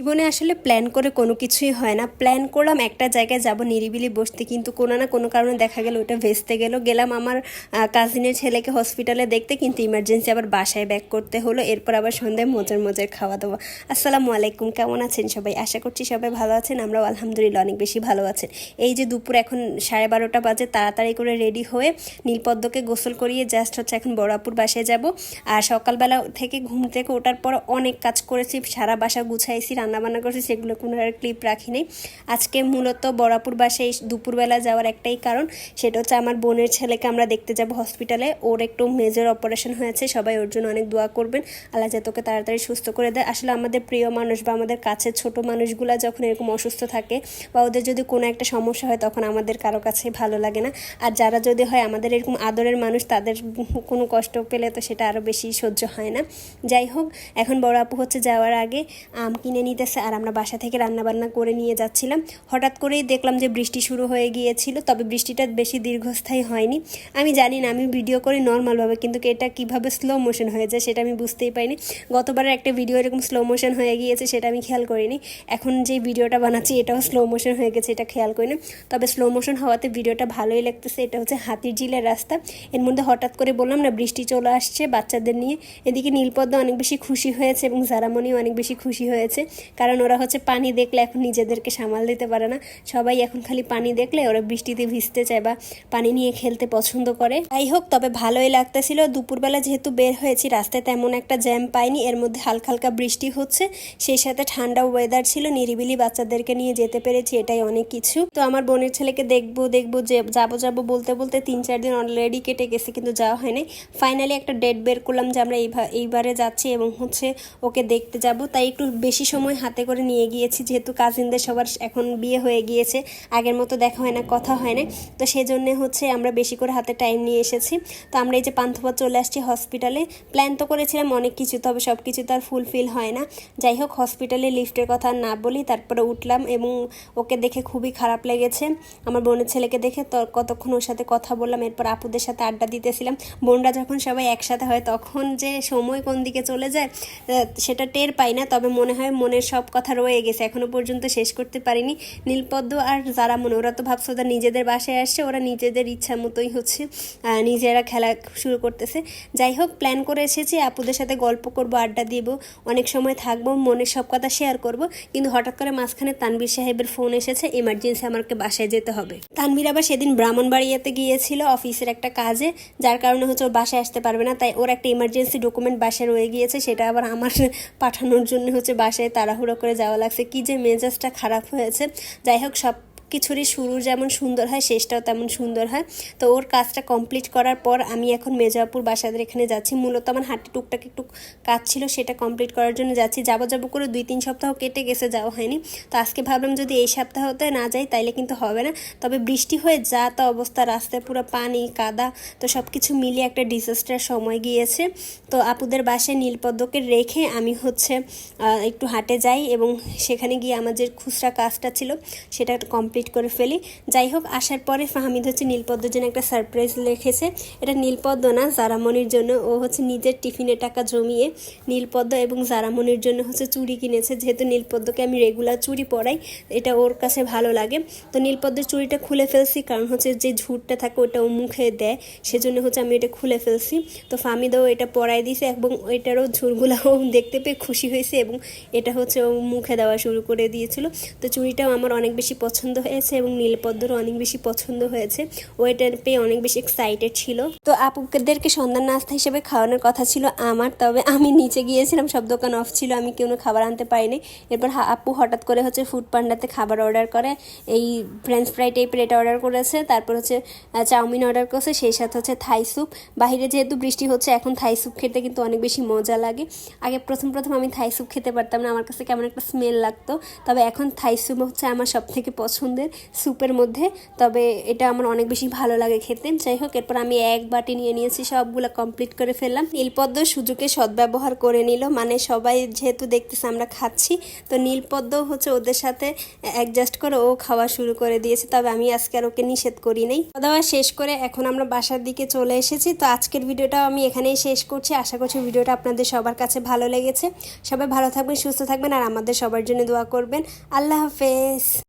জীবনে আসলে প্ল্যান করে কোনো কিছুই হয় না। প্ল্যান করলাম একটা জায়গায় যাব, নিরিবিলি বসতে, কিন্তু কোনো না কোনো কারণে দেখা গেল ওটা ভেস্তে গেল। গেলাম আমার কাজিনের ছেলেকে হসপিটালে দেখতে, কিন্তু ইমার্জেন্সি আবার বাসায় ব্যাক করতে হলো। এরপর আবার সন্ধ্যায় মজার মজার খাওয়া দাওয়া। আসসালামু আলাইকুম, কেমন আছেন সবাই? আশা করছি সবাই ভালো আছেন, আমরাও আলহামদুলিল্লাহ অনেক বেশি ভালো আছেন এই যে দুপুর এখন সাড়ে বারোটা বাজে, তাড়াতাড়ি করে রেডি হয়ে নীলপদ্মকে গোসল করিয়ে জাস্ট হচ্ছে এখন বড়াপুর বাসায় যাব। আর সকালবেলা থেকে ঘুম থেকে ওঠার পর অনেক কাজ করেছি, সারা বাসা গুছাইছি রান্নাবান্না করেছি, সেগুলো কোনো আর ক্লিপ রাখিনি আজকে মূলত বড়াপুর বাসায় দুপুরবেলা যাওয়ার একটাই কারণ, সেটা হচ্ছে আমার বোনের ছেলেকে আমরা দেখতে যাব হসপিটালে ওর একটু মেজর অপারেশন হয়েছে, সবাই ওর জন্য অনেক দোয়া করবেন। আল্লাহ যাতে ওকে তাড়াতাড়ি সুস্থ করে দেয়। আসলে আমাদের প্রিয় মানুষ বা আমাদের কাছের ছোট মানুষগুলা যখন এরকম অসুস্থ থাকে বা ওদের যদি কোনো একটা সমস্যা হয়, তখন আমাদের কারও কাছে ভালো লাগে না। আর যারা যদি হয়, আমাদের এরকম আদরের মানুষ, তাদের কোনো কষ্ট পেলে তো সেটা আরও বেশি সহ্য হয় না। যাই হোক, এখন বড় আপু হচ্ছে যাওয়ার আগে আম কিনে নিতেছে আর আমরা বাসা থেকে রান্নাবান্না করে নিয়ে যাচ্ছিলাম। হঠাৎ করেই দেখলাম যে বৃষ্টি শুরু হয়ে গিয়েছিল, তবে বৃষ্টিটা বেশি দীর্ঘস্থায়ী হয়নি। আমি জানি না, আমি ভিডিও করি নর্মালভাবে, কিন্তু এটা কীভাবে স্লো মোশন হয়ে যায় সেটা আমি বুঝতেই পারিনি। গতবারের একটা ভিডিও এরকম স্লো মোশন হয়ে গিয়েছে সেটা আমি খেয়াল করিনি। এখন যে ভিডিওটা বানাচ্ছি এটাও স্লো মোশন হয়ে গেছে, এটা খেয়াল করিনি। তবে স্লো মোশন হওয়াতে ভিডিওটা ভালোই লাগতেছে, এটা হচ্ছে হাতির ঝিলের রাস্তা। এর মধ্যে হঠাৎ করে বললাম, না, বৃষ্টি চলে আসছে বাচ্চাদের নিয়ে। এদিকে নীলপদ্ম অনেক বেশি খুশি হয়েছে এবং জারামণিও অনেক বেশি খুশি হয়েছে। কারণ ওরা হচ্ছে পানি দেখলে এখন নিজেদেরকে সামাল দিতে পারে না। সবাই এখন খালি পানি দেখলে ওরা বৃষ্টিতে ভিজতে চায় বা পানি নিয়ে খেলতে পছন্দ করে। যাই হোক, তবে ভালোই লাগতেছিল। দুপুরবেলা যেহেতু বের হয়েছি, রাস্তায় তেমন একটা জ্যাম পাইনি। এর মধ্যে হালকা হালকা বৃষ্টি হচ্ছে। সেই সাথে ঠান্ডা ওয়েদার ছিল। নিরিবিলি বাচ্চাদেরকে নিয়ে যেতে পেরেছি, এটাই অনেক কিছু। তো আমার বোনের ছেলেকে দেখব দেখব, যে যাব যাব বলতে বলতে তিন চার দিন অলরেডি কেটে গেছে, কিন্তু যাওয়া হয়নি। ফাইনালি একটা ডেট বের করলাম যে আমরা এইবারে যাচ্ছি এবং হচ্ছে ওকে দেখতে যাব। তাই একটু বেশি সময় হাতে করে নিয়ে গিয়েছি, যেহেতু কাজিনদের সবার এখন বিয়ে হয়ে গিয়েছে, আগের মতো দেখা হয় না, কথা হয় না। তো সেই জন্য হচ্ছে আমরা বেশি করে হাতে টাইম নিয়ে এসেছি। তো আমরা এই যে পান্থপথ চলে আসছি হসপিটালে প্ল্যান তো করেছিলাম অনেক কিছু, তবে সব কিছু তো আর ফুলফিল হয় না। যাই হোক হসপিটালে লিফটের কথা না বলি, তারপরে উঠলাম এবং ওকে দেখে খুবই খারাপ লেগেছে। আমার বোনের ছেলেকে দেখে তো কতক্ষণ ওর সাথে কথা বললাম, এরপর আপুদের সাথে আড্ডা দিতেছিলাম। বোনরা যখন সবাই একসাথে হয়, তখন যে সময় কোন দিকে চলে যায় সেটা টের পাই না, তবে মনে হয় মনের সব কথা রয়ে গেছে। এখনও পর্যন্ত শেষ করতে পারিনি। নীলপদ্ম আর যারা মনে, ওরা তো ভাবছে ওরা নিজেদের বাসায় আসছে, ওরা নিজেদের ইচ্ছা মতোই হচ্ছে নিজেরা খেলা শুরু করতেছে। যাই হোক প্ল্যান করে এসেছি, আপুদের সাথে গল্প করব, আড্ডা দিব, অনেক সময় থাকব, মনের সব কথা শেয়ার করব। কিন্তু হঠাৎ করে মাঝখানে তানভীর সাহেবের ফোন এসেছে এমার্জেন্সি আমাকে বাসায় যেতে হবে। তানভীর আবার সেদিন ব্রাহ্মণবাড়িয়াতে গিয়েছিল অফিসের একটা কাজে, যার কারণে হচ্ছে ওর বাসায় আসতে পারবে না, তাই ওর একটা ইমার্জেন্সি ডকুমেন্ট বাসায় রয়ে গিয়েছে, সেটা আবার আমার পাঠানোর জন্য হচ্ছে বাসায় তাড়াহুড়ো করে যাওয়া লাগছে। কি যে মেজাজটা খারাপ হয়েছে। যাই হোক সব কিছুরই শুরু যেমন সুন্দর হয়, শেষটাও তেমন সুন্দর হয়। তো ওর কাজটা কমপ্লিট করার পর আমি এখন মেজাপুর বাসাদের এখানে যাচ্ছি। মূলত আমার হাঁটে টুকটাক একটু কাজ ছিল, সেটা কমপ্লিট করার জন্য যাচ্ছি। যাব যাব করে দুই তিন সপ্তাহ কেটে গেছে, যাওয়া হয়নি। তো আজকে ভাবলাম যদি এই সপ্তাহতে না যাই, তাইলে কিন্তু হবে না। তবে বৃষ্টি হয়ে যা তা অবস্থা, রাস্তায় পুরো পানি, কাদা, তো সব কিছু মিলিয়ে একটা ডিজাস্টার সময় গিয়েছে। তো আপুদের বাসায় নীলপদ্মকে রেখে আমি হচ্ছে একটু হাটে যাই এবং সেখানে গিয়ে আমার যে খুচরা কাজটা ছিল, সেটা কমপ্লিট করে ফেলি। যাই হোক আসার পরে ফাহমিদ হচ্ছে নীলপদ্মর জন্য একটা সারপ্রাইজ লিখেছে। এটা নীলপদ্ম না জারামনির জন্য। ও হচ্ছে নিজের টিফিনে টাকা জমিয়ে নীলপদ্ম এবং জারামনির জন্য হচ্ছে চুড়ি কিনেছে। যেহেতু নীলপদ্মকে আমি রেগুলার চুড়ি পরাই, এটা ওর কাছে ভালো লাগে। তো নীলপদ্মের চুড়িটা খুলে ফেলছি, কারণ হচ্ছে যে ঝুটটা থাকে ওটা ও মুখে দেয়, সেজন্য হচ্ছে আমি এটা খুলে ফেলছি। তো ফামিদাও এটা পরাই দিয়েছে এবং এটারও ঝুলগুলো ও দেখতে পেয়ে খুশি হয়েছে এবং এটা হচ্ছে ও মুখে দেওয়া শুরু করে দিয়েছিল। তো চুড়িটাও আমার অনেক বেশি পছন্দ হয়েছে এবং নীলপদ্মরও অনেক বেশি পছন্দ হয়েছে। ও এটা পেয়ে অনেক বেশি এক্সাইটেড ছিল। তো আপুদেরকে সন্ধ্যার নাস্তা হিসেবে খাওয়ানোর কথা ছিল আমার, তবে আমি নিচে গিয়েছিলাম, সব দোকান অফ ছিল, আমি কোনো খাবার আনতে পারিনি। এরপর আপু হঠাৎ করে হচ্ছে ফুড পান্ডাতে খাবার অর্ডার করে, এই ফ্রেঞ্চ ফ্রাই টাইপের এটা অর্ডার করেছে, তারপর হচ্ছে চাউমিন অর্ডার করেছে, সেই সাথে হচ্ছে থাই স্যুপ বাইরে যেহেতু বৃষ্টি হচ্ছে, এখন থাই স্যুপ খেতে কিন্তু অনেক বেশি মজা লাগে। আগে প্রথম প্রথম আমি থাই স্যুপ খেতে পারতাম না, আমার কাছে কেমন একটা স্মেল লাগতো। তবে এখন থাই স্যুপ হচ্ছে আমার সব থেকে পছন্দের আমাদের স্যুপের মধ্যে। তবে এটা আমার অনেক বেশি ভালো লাগে খেতে। যাই হোক, এরপর আমি এক বাটি নিয়ে নিয়েছি, সবগুলো কমপ্লিট করে ফেললাম। নীলপদ্ম সুযোগে সদ্ব্যবহার করে নিল। মানে সবাই যেহেতু দেখতেছে আমরা খাচ্ছি, তো নীলপদ্ম হচ্ছে ওদের সাথে অ্যাডজাস্ট করে ও খাওয়া শুরু করে দিয়েছে। তবে আমি আজকে আর ওকে নিষেধ করি নাই। দাওয়া শেষ করে এখন আমরা বাসার দিকে চলে এসেছি। তো আজকের ভিডিওটাও আমি এখানেই শেষ করছি। আশা করছি ভিডিওটা আপনাদের সবার কাছে ভালো লেগেছে। সবাই ভালো থাকবেন, সুস্থ থাকবেন, আর আমাদের সবার জন্য দোয়া করবেন। আল্লাহ হাফেজ।